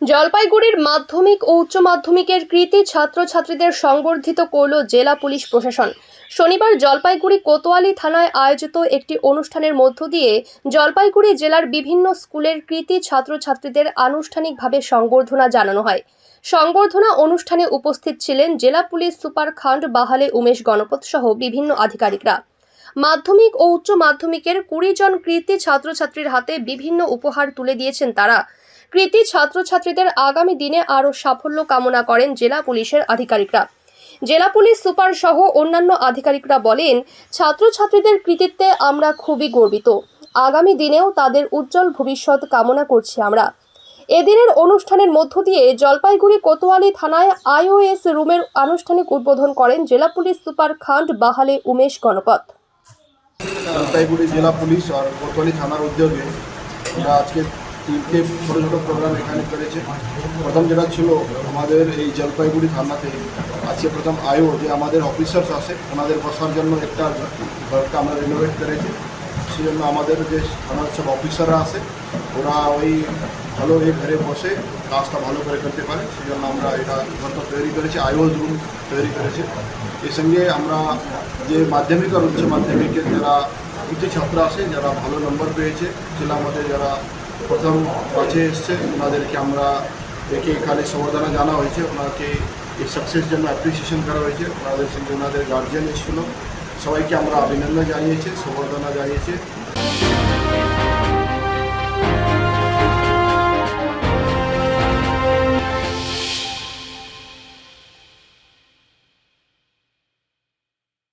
জলপাইগুড়ির মাধ্যমিক ও উচ্চ মাধ্যমিকের কৃতি ছাত্রছাত্রীদের সংবর্ধিত করল জেলা পুলিশ প্রশাসন। শনিবার জলপাইগুড়ি কোতোয়ালি থানায় আয়োজিত একটি অনুষ্ঠানের মধ্য দিয়ে জলপাইগুড়ি জেলার বিভিন্ন স্কুলের কৃতি ছাত্রছাত্রীদের আনুষ্ঠানিকভাবে সংবর্ধনা জানানো হয়। সংবর্ধনা অনুষ্ঠানে উপস্থিত ছিলেন জেলা পুলিশ সুপার খান্ড বাহালে উমেশ গণপত সহ বিভিন্ন আধিকারিকরা। মাধ্যমিক ও উচ্চ মাধ্যমিকের কুড়ি জন কৃতি ছাত্রছাত্রীর হাতে বিভিন্ন উপহার তুলে দিয়েছেন তারা। কৃতি ছাত্রছাত্রীদের আগামী দিনে আরও সাফল্য কামনা করেন জেলা পুলিশের আধিকারিকরা। জেলা পুলিশ সুপার সহ অন্যান্য আধিকারিকরা বলেন, ছাত্রছাত্রীদের কৃতিত্বে আমরা খুবই গর্বিত। আগামী দিনেও তাদের উজ্জ্বল ভবিষ্যৎ কামনা করছি আমরা। এদিনের অনুষ্ঠানের মধ্য দিয়ে জলপাইগুড়ি কোতোয়ালি থানায় আইওএস রুমের আনুষ্ঠানিক উদ্বোধন করেন জেলা পুলিশ সুপার খান্ড বাহালে উমেশ গণপত। জলপাইগুড়ি জেলা পুলিশ আর কোতোয়ালি থানার উদ্যোগে আমরা আজকে তিনটে ছোটো ছোটো প্রোগ্রাম এখানে করেছে প্রথম যেটা ছিল, আমাদের এই জলপাইগুড়ি থানাতে আছে প্রথম আয়ো, যে আমাদের অফিসার্স আছে ওনাদের বসার জন্য একটা ঘরটা আমরা রিনোভেট করেছি। সেই জন্য আমাদের যে থানার সব অফিসাররা আছে ওরা ওই ভালো এই ঘরে বসে কাজটা ভালো করে করতে পারে। সেই জন্য আমরা এটা ঘরটা তৈরি করেছি আইওজ রুম তৈরি করেছে। এর সঙ্গে আমরা যে মাধ্যমিক আর উচ্চ মাধ্যমিকের যারা কৃতি ছাত্র আছে, যারা ভালো নম্বর পেয়েছে জেলার মধ্যে যারা প্রথম কাছে এসছে। ওনাদেরকে আমরা একে এখানে সম্বর্ধনা জানা হয়েছে। ওনাকে এই সাকসেস জন্য অ্যাপ্রিসিয়েশন করা হয়েছে। ওনাদের সঙ্গে ওনাদের গার্জিয়ান এসেছিল। সবাইকে আমরা অভিনন্দন জানিয়েছি সম্বর্ধনা জানিয়েছি।